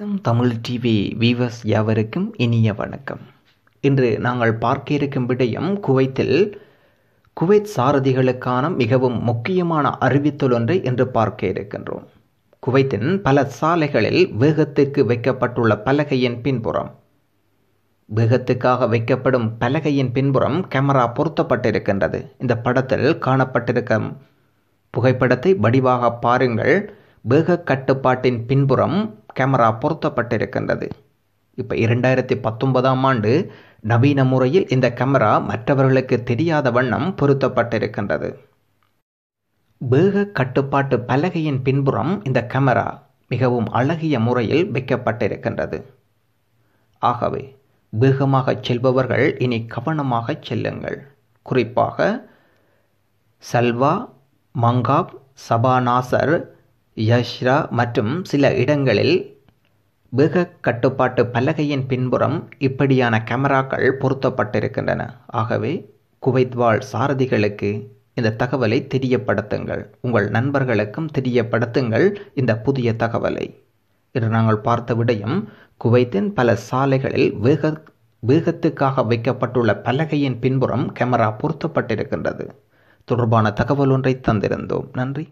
வணக்கம். Tamil TV viewers யாவருக்கும் இனிய வணக்கம். இன்று நாங்கள் பார்க்க இருக்கும் விடயம் குவைத்தில் குவைத் சாரதிகளுக்கான மிகவும் முக்கியமான அறிவித்தல் ஒன்றை இன்று பார்க்க இருக்கின்றோம். குவைத்தின் பல சாலைகளில் வேகத்துக்கு வைக்கப்பட்டுள்ள பலகையின் பின்புறம். வேகத்துக்காக வைக்கப்படும் பலகையின் பின்புறம் கேமரா பொருத்தப்பட்டிருக்கின்றது. இந்த படத்தில் காணப்பட்டிருக்கும் புகைப்படத்தை வடிவாக பாருங்கள். வேக கட்டுப்பாட்டின் பின்புறம் கேமரா பொருத்தப்பட்டிருக்கின்றது. இப்போ இரண்டாயிரத்தி பத்தொன்பதாம் ஆண்டு நவீன முறையில் இந்த கேமரா மற்றவர்களுக்கு தெரியாத வண்ணம் பொருத்தப்பட்டிருக்கின்றது. வேக கட்டுப்பாட்டு பலகையின் பின்புறம் இந்த கேமரா மிகவும் அழகிய முறையில் வைக்கப்பட்டிருக்கின்றது. ஆகவே வேகமாக செல்பவர்கள் இனி கவனமாக செல்லுங்கள். குறிப்பாக சல்வா மங்காப் சபாநாசர் யஷ்ரா மற்றும் சில இடங்களில் வேக கட்டுப்பாட்டு பலகையின் பின்புறம் இப்படியான கேமராக்கள் பொருத்தப்பட்டிருக்கின்றன. ஆகவே குவைத் வாழ் சாரதிகளுக்கு இந்த தகவலை தெரியப்படுத்துங்கள். உங்கள் நண்பர்களுக்கும் தெரியப்படுத்துங்கள் இந்த புதிய தகவலை. இன்று நாங்கள் பார்த்த விடயம் குவைத்தின் பல சாலைகளில் வேக வேகத்துக்காக வைக்கப்பட்டுள்ள பலகையின் பின்புறம் கேமரா பொருத்தப்பட்டிருக்கின்றது. தொடர்பான தகவல் ஒன்றை தந்திருந்தோம். நன்றி.